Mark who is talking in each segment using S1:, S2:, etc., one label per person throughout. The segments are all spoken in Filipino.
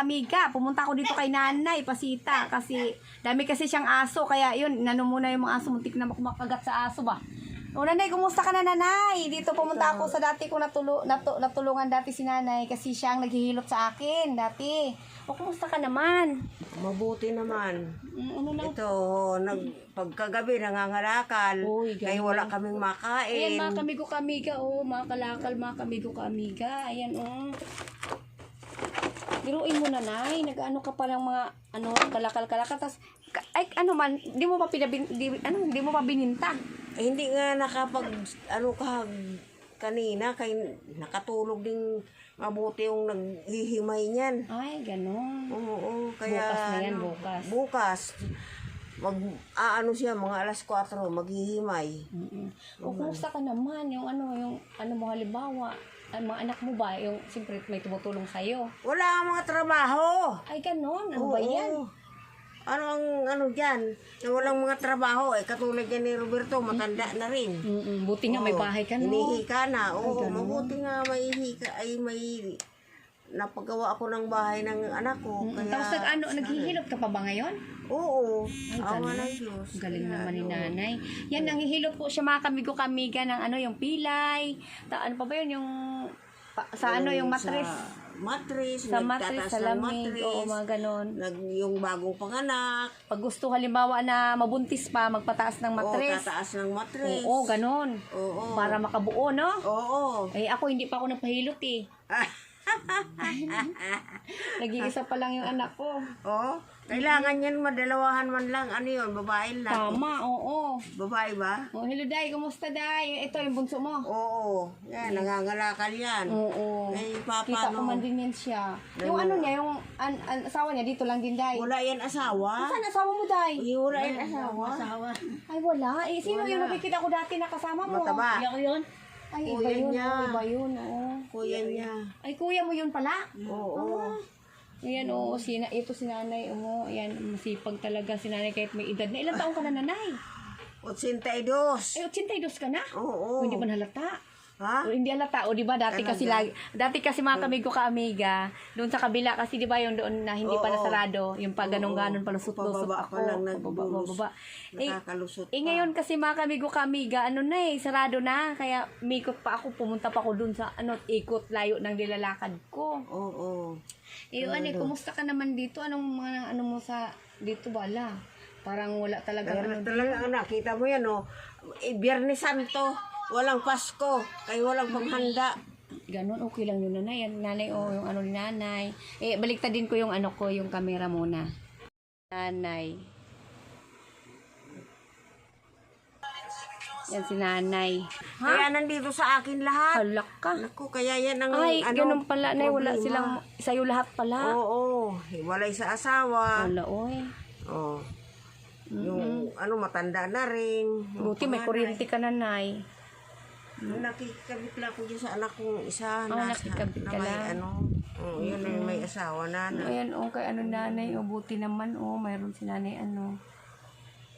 S1: kamiga. Pumunta ako dito kay nanay, pasita. Kasi dami kasi siyang aso. Kaya yun, nano muna yung mga aso. Muntik na makagat sa aso ba. O nanay, kumusta ka na nanay? Dito pumunta ako sa dati ko natulo, natu, natulungan dati si nanay kasi siya ang naghihilot sa akin dati. O kumusta ka naman?
S2: Mabuti naman.
S1: Mm, ano lang?
S2: Ito, nag, pagkagabi nangangalakal.
S1: Uy, ganun.
S2: kaya wala kaming
S1: Ayan
S2: makain.
S1: mga kamigo kamiga, oh, mga kalakal, mga kamigo kamiga. Ayan, oh. Biruin mo na, Nay. Nag-ano ka pa ng mga, ano, kalakal-kalakal. Tapos, ay, ano man, di mo pa pinabin, di, ano, di mo pa bininta.
S2: Eh, hindi nga nakapag, ano ka, kanina, kay nakatulog din mabuti yung naghihimay niyan.
S1: Ay, ganon.
S2: Oo, oo, kaya...
S1: Bukas na yan,
S2: ano,
S1: bukas.
S2: Bukas. Mag, aano siya, mga alas 4, maghihimay.
S1: Mm-mm. O, kumusta ka naman? Yung ano, yung, ano mo halimbawa, ay, mga anak mo ba, yung, siyempre, may tumutulong sa'yo.
S2: Wala ang mga trabaho.
S1: Ay, ganon. Ano
S2: Oo.
S1: ba yan?
S2: Ano ang ano dyan? Na walang mga trabaho. Eh, katulad yan ni Roberto, matanda na rin.
S1: Mm-mm. Buti nga may
S2: Oo,
S1: bahay ka, no?
S2: Hinihi ka na. Oo, mabuti nga may hika, ay may napagawa ako ng bahay ng anak ko. Kaya,
S1: Tapos nag, ano, naghihilot ka pa ba ngayon?
S2: Oo.
S1: Ay,
S2: awa ng Diyos.
S1: Galing
S2: Kaya,
S1: naman ni nanay. Yan, nanghihilot po siya mga kamigo kamiga ng ano, yung pilay. Ta, ano pa ba yun, yung pa- sa ano, yung matres.
S2: Sa matris.
S1: Sa
S2: nagtataas
S1: sa lamig,
S2: matris,
S1: o mga ganon.
S2: Nag, yung bagong panganak.
S1: Pag gusto halimbawa na mabuntis pa, magpataas ng
S2: Oo,
S1: matres.
S2: tataas ng matris.
S1: Oo, ganon.
S2: Oo.
S1: Para makabuo, no?
S2: Oo.
S1: Eh, ako hindi pa ako nagpahilot eh. Nag-iisa pa lang yung anak ko.
S2: Oo. Kailangan yan madalawahan man lang. Ano yun? Babae lang.
S1: Tama, oo.
S2: Babae ba?
S1: Oh, hello, Day. Kumusta, Day? Ito, yung bunso mo.
S2: Oo. Yan, nangangalakal yan.
S1: Oo.
S2: Eh, papa,
S1: Kita ko
S2: no?
S1: man din yan siya. Yung ano niya, yung an, an, asawa niya, dito lang din, Day.
S2: Wala yan asawa.
S1: Saan asawa mo, Day?
S2: Eh, wala yan asawa.
S1: Ay, wala. Eh, sino yung nakikita ko dati na kasama mo?
S2: Mataba.
S1: Ko yun? Ay, iba
S2: Kuya
S1: yun.
S2: niya.
S1: Iba yun, oo.
S2: Kuya niya.
S1: Ay, kuya mo yun pala?
S2: Oo.
S1: Ayan, oo. Sina, ito si nanay, oo. Ayan, masipag talaga si nanay kahit may edad na. Ilang taong ka na, nanay?
S2: 82.
S1: Ay, 82 ka na?
S2: Oo.
S1: Hindi man halata.
S2: Ha?
S1: O, hindi halata. O, di ba, dati kasi, lagi, dati kasi mga kamigo ka, amiga, doon sa kabila, kasi di ba yung doon na hindi pa
S2: Oo.
S1: nasarado, yung pag ganong-ganon, palusot-lusot
S2: Pababa
S1: ako.
S2: pa lang
S1: Pababa, pababa. Eh,
S2: Nakakalusot
S1: eh,
S2: pa.
S1: ngayon kasi mga kamigo ka, amiga, ano na eh, sarado na. Kaya, mikot pa ako, pumunta pa ako doon sa, ano, ikot layo ng nilalakad ko.
S2: Oo.
S1: Eh, ano, eh, kumusta ka naman dito? Anong mga, ano mo sa, dito wala? Parang wala talaga,
S2: Kaya
S1: ano,
S2: talaga, nakita mo yan, oh. Eh, Biyernes Santo. Walang Pasko. Kaya walang paghanda.
S1: Ganon, okay lang yun, nanay. Yan, nanay, o yung ano ni nanay. Eh, baliktad din ko yung ano ko, yung camera muna. Nanay. Yan si nanay.
S2: Kaya nandito sa akin lahat.
S1: Halak ka.
S2: Naku, kaya yan ang
S1: Ay,
S2: ano,
S1: ganun pala, nay. Wala
S2: problema.
S1: silang, sa'yo lahat pala.
S2: Oo, hiwalay sa asawa.
S1: Wala, oy.
S2: Oo. Yung ano, matanda na rin. Yung
S1: Buti may
S2: panganay.
S1: kuryente ka na, nay.
S2: Nakikabit lang ako dyan sa anak kong isa.
S1: Ah,
S2: nasa-
S1: nakikabit ka
S2: na may
S1: lang.
S2: Ano, oh, yun ay may asawa na. na.
S1: Ayan, oh, kay ano nanay, oh, buti naman, oh, mayroon si nanay, ano.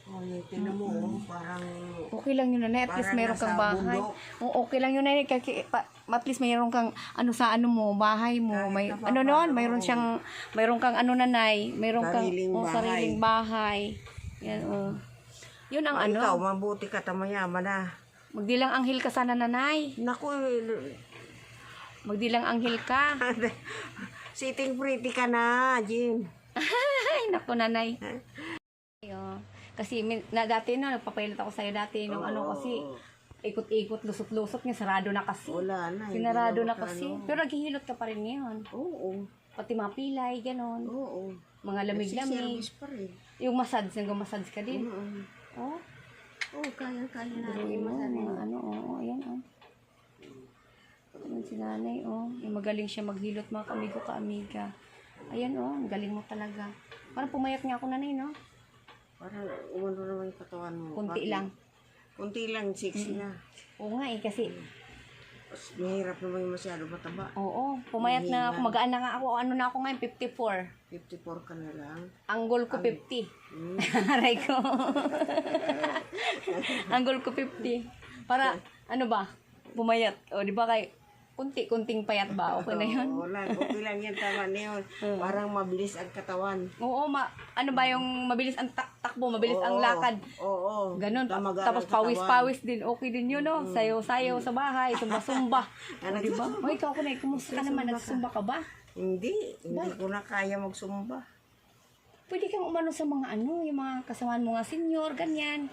S2: Oh, yun, tinan mo, oh, parang...
S1: Okay lang yun, nanay. At least meron kang bahay. Oo, okay lang yun, nanay. Kasi, pa, at least mayroon kang, ano sa ano mo, bahay mo. May,
S2: na
S1: ano noon, mayroon siyang, mayroon kang, ano, nanay. Mayroon kang,
S2: Sariling
S1: oh,
S2: bahay.
S1: sariling bahay. Yan, oh. Yun ang
S2: Oh,
S1: ano.
S2: Ikaw, mabuti ka, tamayaman na.
S1: Magdilang anghel ka sana, nanay.
S2: Naku,
S1: Magdilang anghel ka.
S2: sitting pretty ka na, Jin.
S1: Ay, naku, nanay. Ayo. Kasi, min, na, dati no, nagpapailat ako sa'yo dati. Nung ano kasi, ikot-ikot, lusot-lusot niya, sarado na kasi.
S2: Wala na. hindi
S1: Sinarado na
S2: maka-
S1: kasi.
S2: ano.
S1: Pero naghihilot ka pa rin ngayon.
S2: Oo,
S1: Pati mga pilay, ganon.
S2: oo.
S1: Mga lamig-lamig.
S2: Service pa rin.
S1: Yung massage, nag-massage ka din.
S2: Oo.
S1: Oh,
S2: Oo, kaya-kaya na.
S1: Biruin mo, mga ano, oo, ayan, oh. Ayan si nanay, oh. Eh, magaling siya maghilot, mga kamigo ka-amiga. Ayan, oh, ang galing mo talaga. Parang pumayat nga ako, nanay, no?
S2: Parang umano naman yung katawan mo.
S1: Kunti
S2: Bakit?
S1: lang.
S2: Kunti lang, sexy na.
S1: Oo nga, eh, kasi,
S2: Mas mahirap naman yung masyado mataba.
S1: oo, pumayat na ako, magaan na nga ako. Ano na ako ngayon, 54.
S2: 54 ka na lang.
S1: Anggol ko 50.
S2: Hmm.
S1: Aray ko. Anggol ko 50. Para, ano ba? Pumayat. O, di ba kay, kunti-kunting payat ba? Okay na yun?
S2: Oo, lang. Okay lang yan, tama na yun. Parang mabilis ang katawan.
S1: Oo, ma ano ba yung mabilis ang tak takbo, mabilis ang
S2: Oo,
S1: lakad.
S2: Oo.
S1: Ganon.
S2: Tamagaan
S1: Tapos
S2: ang
S1: pawis-pawis din. Okay din yun, no? Sayo-sayo sa bahay, sumba-sumba.
S2: Ano
S1: di ba? O, ikaw, kunay, kumusta ka naman? Nagsumba ka ba?
S2: Hindi. Hindi ko na kaya magsumba.
S1: Pwede kang umano sa mga ano, yung mga kasamaan mo nga senior, ganyan.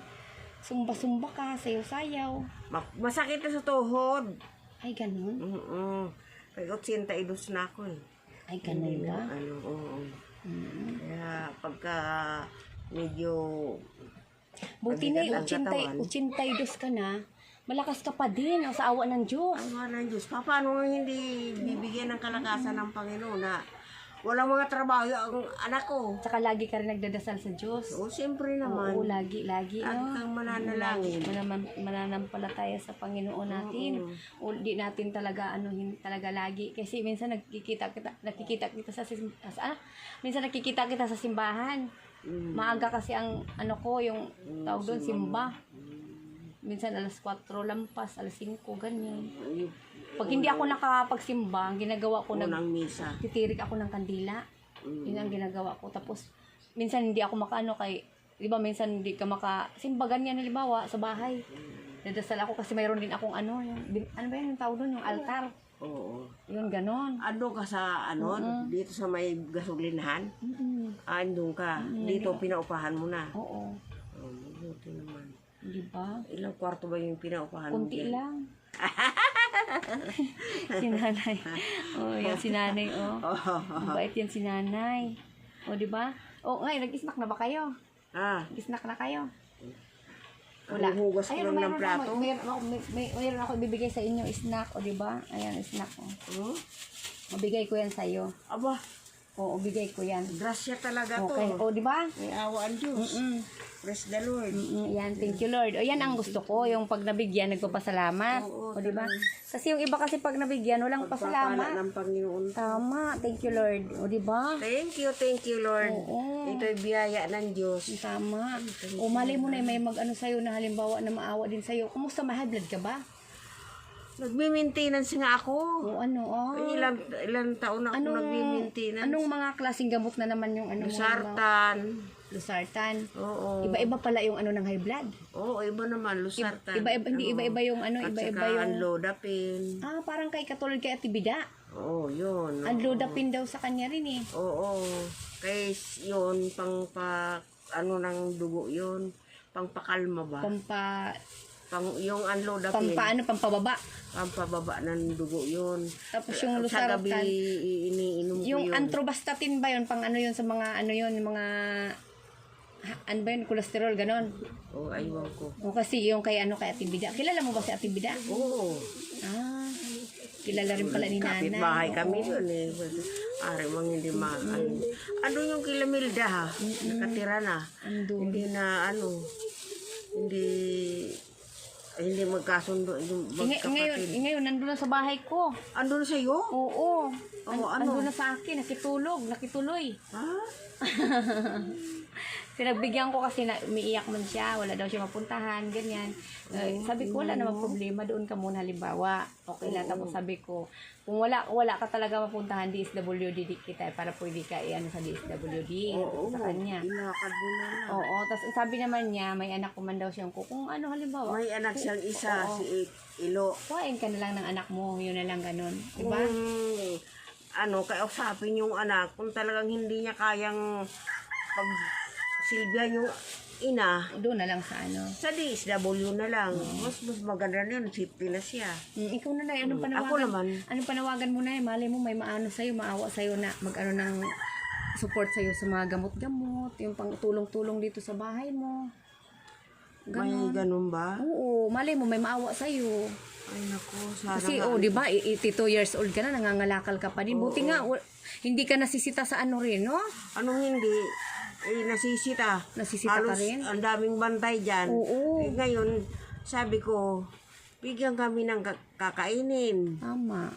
S1: Sumba-sumba ka, sayo-sayaw.
S2: Ma- masakit na sa tuhod.
S1: Ay, ganun.
S2: Oo. Kaya 82 na ako eh.
S1: Ay, ganun ba?
S2: Ano, oo.
S1: Mm.
S2: Kaya pagka medyo
S1: Buti na
S2: Mabigat ang katawan.
S1: 80, 82 ka na, malakas ka pa din sa awa ng Diyos.
S2: awa ng Diyos. Pa- Paano hindi bibigyan ng kalakasan ng Panginoon na walang mga trabaho ang anak ko?
S1: Tsaka lagi ka rin nagdadasal sa Diyos.
S2: O, siyempre naman.
S1: Oo, lagi, lagi,
S2: Lagi
S1: no?
S2: kang mananalangin.
S1: Manaman, mananampalataya sa Panginoon natin. O di natin talaga ano hin talaga lagi kasi minsan nagkikita kita nakikita kita sa sa ah, minsan nakikita kita sa simbahan.
S2: Mm.
S1: Maaga kasi ang ano ko yung tawag doon simba. Minsan alas 4 lampas, alas 5 ganyan. Pag hindi ako nakapagsimba, ang ginagawa ko nag
S2: misa.
S1: titirik ako ng kandila.
S2: Mm.
S1: Yun ang ginagawa ko. Tapos, minsan hindi ako makaano kay, di ba minsan hindi ka maka, simba ganyan halimbawa sa bahay. Nadasal ako kasi mayroon din akong ano, yung, ano ba yun yung tawag doon, yung altar.
S2: Oo.
S1: Yun, ganon.
S2: Ando ka sa ano, dito sa may gasolinahan.
S1: Mm-mm.
S2: Andun ka. Dito pinaupahan mo na.
S1: Oo.
S2: Oh, mabuti naman.
S1: Di ba?
S2: Ilang kwarto ba yung pinaupahan mo?
S1: Kunti
S2: dyan?
S1: lang. si nanay. Oh, yan si nanay, oh.
S2: Oh,
S1: Mabait yan si nanay. O, di ba? O, ngayon, nag-snack na ba kayo?
S2: ah,
S1: Nag-snack na kayo?
S2: Huhugas ko lang ng plato.
S1: Ako, may, may, mayroon ako ibibigay sa inyo snack, o di ba? Ayan, snack ko.
S2: Hmm?
S1: Mabigay ko yan sa iyo.
S2: Aba,
S1: Oo, bigay ko yan.
S2: grasya talaga to.
S1: Okay, o di ba?
S2: May awa ang Diyos.
S1: Mm.
S2: Praise the Lord.
S1: Mm, yan, thank you Lord. O yan ang gusto ko, yung pag nabigyan, nagpapasalamat.
S2: Oo,
S1: O di ba? Kasi yung iba kasi pag nabigyan, walang
S2: Pagpapala
S1: pasalamat.
S2: ng Panginoon.
S1: Tama, thank you Lord. O di ba?
S2: Thank you, thank you, Lord.
S1: Oo.
S2: Ito'y biyaya ng Diyos.
S1: Tama. O mali mo na may mag-ano sa'yo na halimbawa na maawa din sa'yo. Kumusta, high blood ka ba?
S2: Nagme-maintenance nga ako.
S1: O ano, oh.
S2: Ilang, ilang taon na ako
S1: Anong,
S2: nagme-maintenance.
S1: anong mga klaseng gamot na naman yung ano?
S2: Lusartan.
S1: Lusartan.
S2: Oo.
S1: Iba-iba pala yung ano ng high blood.
S2: Oo, iba naman. Lusartan.
S1: Iba-iba, hindi
S2: Oo.
S1: iba-iba yung ano,
S2: At
S1: iba-iba yung...
S2: anlodapin.
S1: Ah, parang kay katulad kay Atibida.
S2: Oo, yun.
S1: Ang lodapin daw sa kanya rin eh.
S2: Oo. Kaya yun, pang pa, ano ng dugo yun. Pang pakalma ba?
S1: Pampa,
S2: Pang, yung anlodapin.
S1: pampa ano, pampababa.
S2: Pampababa ng dugo yun.
S1: Tapos yung
S2: Sa gabi,
S1: lusartan.
S2: iniinom ko
S1: Yung
S2: yun.
S1: antrobastatin ba yun? Pang ano yun sa mga ano yun, mga... Ha, ano ba yun? Cholesterol, ganon.
S2: Oo, aywan ko.
S1: O kasi yung kay ano kay Atibida. Kilala mo ba si Atibida?
S2: Oo.
S1: Ah, kilala rin pala ni
S2: Kapit
S1: Nanay.
S2: bahay kami doon eh. Ari mang hindi ma... Ano, ano yung kila Milda ha? Nakatira na.
S1: Andun.
S2: Hindi na ano. Hindi... Hindi magkasundo yung
S1: Ngay- ngayon,
S2: magkapatid.
S1: ngayon, nandun na sa bahay ko.
S2: Andun sa iyo?
S1: Oo.
S2: Oo,
S1: An-
S2: ano?
S1: Andun na sa akin, nakitulog, nakituloy.
S2: Ha?
S1: Pinagbigyan ko kasi na umiiyak man siya, wala daw siya mapuntahan, ganyan. Eh, sabi ko, wala namang problema, doon ka muna halimbawa. Okay lang, tapos sabi ko, kung wala wala ka talaga mapuntahan, DSWD di kita, eh, para pwede ka i-ano sa DSWD sa kanya.
S2: Ilakad mo na lang.
S1: Oo, tapos sabi naman niya, may anak ko man daw siyang ko. Kung ano halimbawa,
S2: May anak siyang isa, si I- Ilo.
S1: kuhain ka na lang ng anak mo, yun na lang ganun. Diba?
S2: Kung ano, kausapin yung anak, kung talagang hindi niya kayang pag silbihan yung ina,
S1: Doon na lang sa ano.
S2: sa DSW na lang. Mas mas maganda na yun, safety na siya.
S1: Mm, ikaw na lang, anong panawagan?
S2: Ako naman.
S1: Anong panawagan mo na eh? Malay mo may maano sa'yo, maawa sa'yo na mag-ano ng support sa'yo sa mga gamot-gamot, yung pang tulong-tulong dito sa bahay mo.
S2: May ganun ba?
S1: Oo, malay mo may maawa sa'yo.
S2: Ay nako, sana
S1: Kasi
S2: nga.
S1: oh, 'di ba, 82 years old ka na, nangangalakal ka pa din. Buti nga wa- hindi ka nasisita sa ano rin, no?
S2: Anong hindi? Eh, nasisita.
S1: Nasisita
S2: Halos
S1: rin?
S2: ang daming bantay dyan.
S1: Oo.
S2: Eh, ngayon, sabi ko, bigyan kami ng ka- kakainin.
S1: Tama.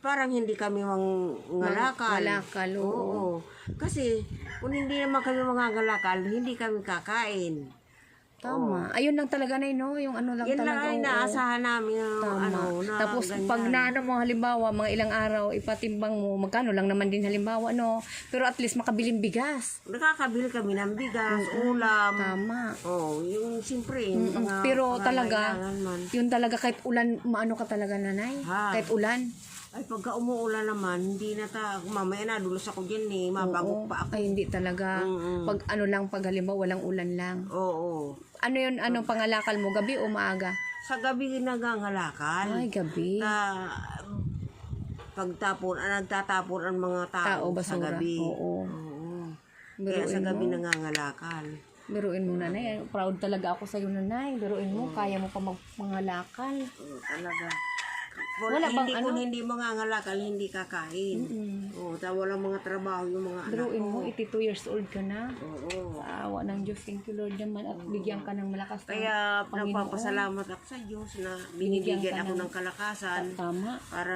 S2: Parang hindi kami mang ngalakal.
S1: Ngalakal, oo.
S2: Kasi, kung hindi naman kami mga ngalakal, hindi kami kakain.
S1: Tama. Ayun lang talaga na no, yung ano lang
S2: Yan lang
S1: talaga.
S2: ay
S1: oo.
S2: naasahan namin yung
S1: Tama.
S2: ano,
S1: Tapos
S2: ganyan.
S1: pag naano mo halimbawa mga ilang araw ipatimbang mo magkano lang naman din halimbawa no. Pero at least makabiling bigas.
S2: Nakakabili kami ng bigas, ulam.
S1: Tama.
S2: Oh, yung siyempre, yung mga
S1: Pero talaga
S2: pangangailangan man.
S1: yun talaga kahit ulan maano ka talaga nanay.
S2: Ha.
S1: Kahit ulan.
S2: Ay, pagka umuulan naman, hindi na ta, mamaya na, dulos ako dyan eh, mabagok pa ako.
S1: Ay hindi talaga.
S2: Mm-mm.
S1: Pag ano lang pag halimbawa walang ulan lang.
S2: Oo.
S1: Ano yun anong pangalakal mo gabi o maaga?
S2: Sa gabi nagangalakan.
S1: Ay gabi.
S2: Na, pagtapon, ah, nagtatapon ang mga tao,
S1: Tao
S2: sa gabi.
S1: Oo.
S2: Oo. Kaya
S1: Biruin
S2: sa gabi
S1: mo.
S2: nangangalakan.
S1: Biruin mo nanay. Proud talaga ako sa iyo nanay. Biruin mo kaya mo pa mag mangalakal.
S2: Oo, talaga. Wala,
S1: Wala bang
S2: hindi
S1: ano?
S2: kung hindi mangangalakal, hindi kakain. Oo, ta walang mga trabaho yung mga anak ko.
S1: mo 82 years old ka na.
S2: Oo.
S1: Sa awa ng Diyos, thank you Lord naman at bigyan ka ng malakas na
S2: Kaya
S1: Panginoon.
S2: nagpapasalamat ako sa Diyos na
S1: Binigyan
S2: binibigyan
S1: ka
S2: ako
S1: ng-
S2: ng kalakasan
S1: tama.
S2: para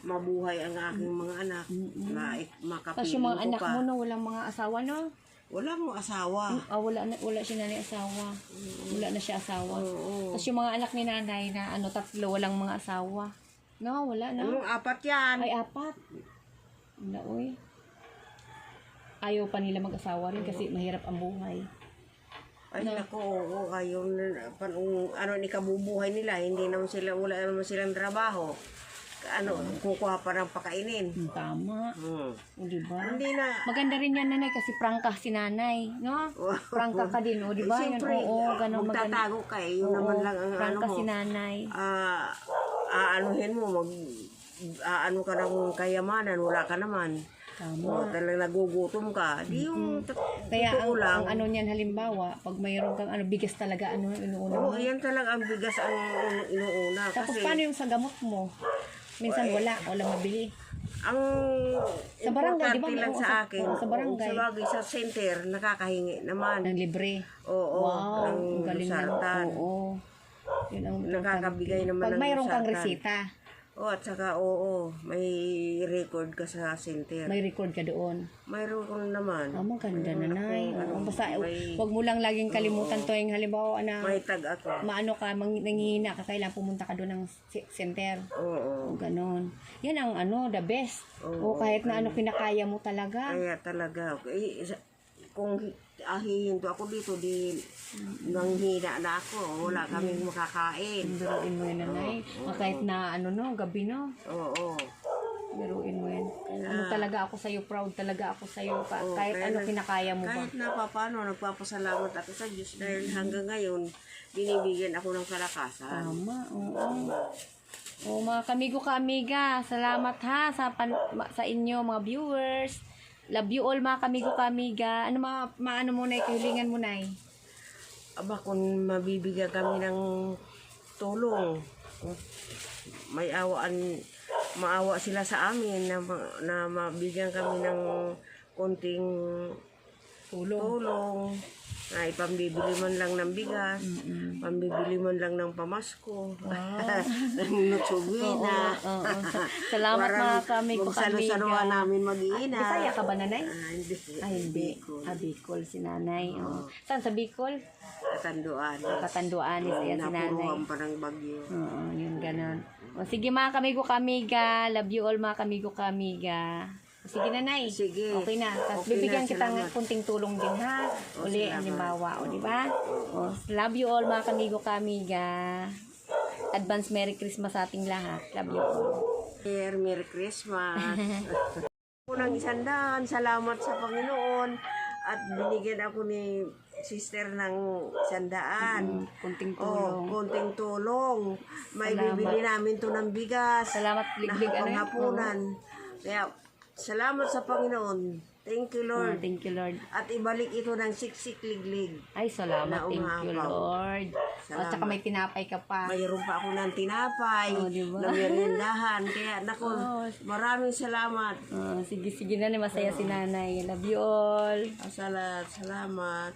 S2: mabuhay ang aking mga anak. Na
S1: Tapos
S2: makapiling
S1: yung mga
S2: ko
S1: anak
S2: pa.
S1: mo no, walang mga asawa no?
S2: Wala mong asawa.
S1: Ah, wala na, wala siya nanay asawa. Wala na siya asawa.
S2: Oo.
S1: Tapos yung mga anak ni nanay na ano tatlo walang mga asawa. No, wala na.
S2: Anong apat yan?
S1: Ay, apat. Wala, uy. Ayaw pa nila mag-asawa rin kasi mahirap ang buhay.
S2: Ay, nako, oo, ayaw na, panong, ano, ni kabubuhay nila, hindi naman sila, wala naman silang trabaho. Ano, kukuha pa ng pakainin.
S1: Hmm, Tama.
S2: Hmm.
S1: O, diba?
S2: Hindi na,
S1: Maganda rin yan, nanay, kasi prangka si nanay. No? Prangka ka din, o, diba? Yan,
S2: Siyempre,
S1: oo, ganun maganda.
S2: magtatago ka eh, yun naman lang ang ano
S1: Prangka
S2: mo.
S1: si nanay.
S2: ah aanuhin mo, mag, aano ka ng kayamanan, wala ka naman.
S1: Tama.
S2: O, talagang nagugutom ka. Di yung t-
S1: Kaya ang,
S2: totoo lang.
S1: ang ano niyan halimbawa, pag mayroon kang ano, bigas talaga, ano, inuuna mo.
S2: Oo, yan talaga ang bigas ang inu- inuuna.
S1: Tapos
S2: Kasi
S1: paano yung sa gamot mo? Minsan wala, wala mabili.
S2: ang
S1: Sa barangay, di ba?
S2: importante lang
S1: Oo,
S2: sa
S1: sa-
S2: akin,
S1: oo, sa barangay.
S2: sa bagay, sa center, nakakahingi naman.
S1: Ng libre.
S2: Oo,
S1: wow,
S2: ng
S1: ang galing
S2: lusartan.
S1: Oo. Yun ang
S2: Nakakabigay naman
S1: Pag
S2: ng
S1: mayroon kang
S2: lusartan.
S1: resita,
S2: Oo, at saka oo, may record ka sa center.
S1: may record ka doon.
S2: Mayroon naman.
S1: Ah, maganda na, Nay. Oo, basta,
S2: may-
S1: wag mo lang laging kalimutan to yung halimbawa na
S2: May tag ako.
S1: maano ka, mang, nangihina ka, kailangan pumunta ka doon ng center.
S2: Oo.
S1: O, ganon. Yan ang ano, the best. O, kahit na ano kinakaya mo talaga.
S2: Kaya talaga, eh, sa- kung ahihin to ako dito, di nang hina na ako. Wala kaming makakain.
S1: Biruin mo yan, nanay. O, kahit na ano no, gabi no.
S2: Oo.
S1: Biruin mo yan. Ano talaga ako sa'yo, proud talaga ako sa'yo. Ka- kahit
S2: kaya
S1: ano
S2: nag-
S1: kinakaya mo ba.
S2: Kahit na paano, nagpapasalamat ako sa Diyos dahil hanggang ngayon, binibigyan ako ng kalakasan.
S1: Tama, oo. O mga kamigo kamiga, salamat ha sa pan, ma- sa inyo mga viewers. Love you all mga kamigo kamiga. Ano mga maano mo na kahilingan mo na
S2: Aba, kung mabibigyan kami ng tulong, may awaan, maawa sila sa amin na, ma- na mabigyan kami ng konting
S1: tulong.
S2: tulong, na ipambibili man lang ng bigas, pambibili man lang ng pamasko, ng nutsugina.
S1: Oo. Salamat mga kamigo
S2: Magsalo-saluhan
S1: kamiga.
S2: namin mag-iina.
S1: Bisaya ka ba nanay?
S2: Ah, hindi.
S1: Ay hindi. Ah, Bicol si nanay. Oo. Saan sa Bicol?
S2: Katanduan.
S1: Katanduan is yan si nanay.
S2: Napuruhan pa ng bagyo.
S1: Oo, yun ganun. O, sige mga kamigo kamiga. Love you all mga kamigo kamiga. Sige na, Nay.
S2: Sige.
S1: Okay na. Tapos
S2: Okay
S1: bibigyan
S2: na,
S1: kita ng
S2: salamat.
S1: kunting tulong din, ha? Uli, halimbawa. O, di ba? O, love you all mga kamigo kamiga. Advance Merry Christmas sa ating lahat. Love you all.
S2: Merry, Merry Christmas. Unang isandaan, salamat sa Panginoon. At binigyan ako ni sister ng sandaan.
S1: Kunting
S2: Oh,
S1: tulong.
S2: konting tulong. May
S1: Salamat.
S2: bibili namin to ng bigas.
S1: Salamat, liglig. Ano
S2: panghapunan. Kaya, salamat sa Panginoon. Thank you,
S1: Oh,
S2: Lord.
S1: thank you, Lord.
S2: At ibalik ito ng siksik liglig.
S1: Ay, salamat. Thank you. Lord. At saka may tinapay ka pa.
S2: Mayroon pa ako ng tinapay,
S1: Oh, di ba?
S2: na merindahan. Kaya, naku,
S1: Oh.
S2: maraming salamat.
S1: Oh, sige, sige na. Masaya si nanay. Love you all.
S2: Asalat, salamat.